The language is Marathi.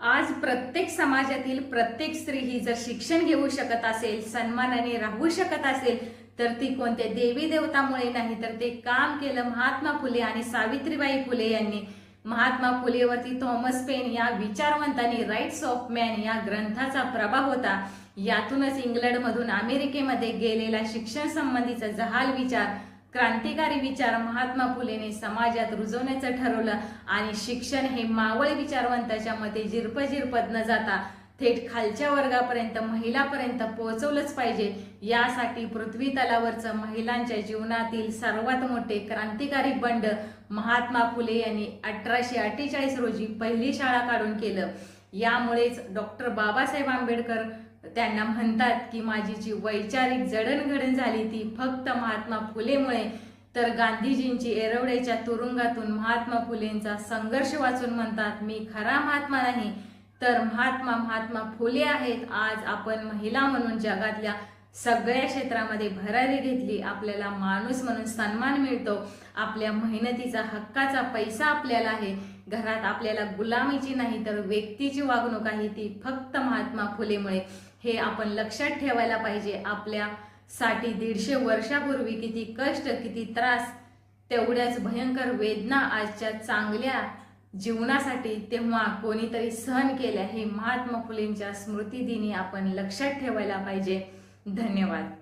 आज प्रत्येक समाजातील प्रत्येक स्त्री ही जर शिक्षण घेऊ शकत असेल सन्मानाने राहू शकत असेल तर ती कोणत्या देवी देवतामुळे नाही तर ते काम केलं महात्मा फुले आणि सावित्रीबाई फुले यांनी. महात्मा फुलेवरती थॉमस पेन या विचारवंतांनी राईट्स ऑफ मॅन या ग्रंथाचा प्रभाव होता. यातूनच इंग्लंडमधून अमेरिकेमध्ये गेलेला शिक्षण संबंधीचा जहाल विचार क्रांतिकारी विचार महात्मा फुलेने समाजात रुजवण्याचं ठरवलं आणि शिक्षण हे मावळ विचारवंताच्या मते जिरपजिरपत न जाता थेट खालच्या वर्गापर्यंत महिलापर्यंत पोहोचवलंच पाहिजे. यासाठी पृथ्वी तलावरचं महिलांच्या जीवनातील सर्वात मोठे क्रांतिकारी बंड महात्मा फुले यांनी अठराशे अठ्ठेचाळीस रोजी पहिली शाळा काढून केलं. यामुळेच डॉक्टर बाबासाहेब आंबेडकर त्यांना म्हणतात की माझी जी वैचारिक जडणघडण झाली ती फक्त महात्मा फुलेमुळे. तर गांधीजींची एरवडेच्या तुरुंगातून महात्मा फुलेंचा संघर्ष वाचून म्हणतात मी खरा महात्मा नाही तर महात्मा महात्मा फुले आहेत. आज आपण महिला म्हणून जगातल्या सगळ्या क्षेत्रामध्ये भरारी घेतली आपल्याला माणूस म्हणून सन्मान मिळतो. आपल्या मेहनतीचा हक्काचा पैसा आपल्याला आहे. घरात आपल्याला गुलामीची नाही तर व्यक्तीची वागणूक आहे ती फक्त महात्मा फुलेमुळे. हे आपण लक्षात ठेवायला पाहिजे. आपल्यासाठी दीडशे वर्षापूर्वी किती कष्ट किती त्रास तेवढ्याच भयंकर वेदना आजच्या चांगल्या जीवनासाठी तेव्हा कोणीतरी सहन केल्या हे महात्मा फुलेंच्या स्मृतिदिनी आपण लक्षात ठेवायला पाहिजे. धन्यवाद.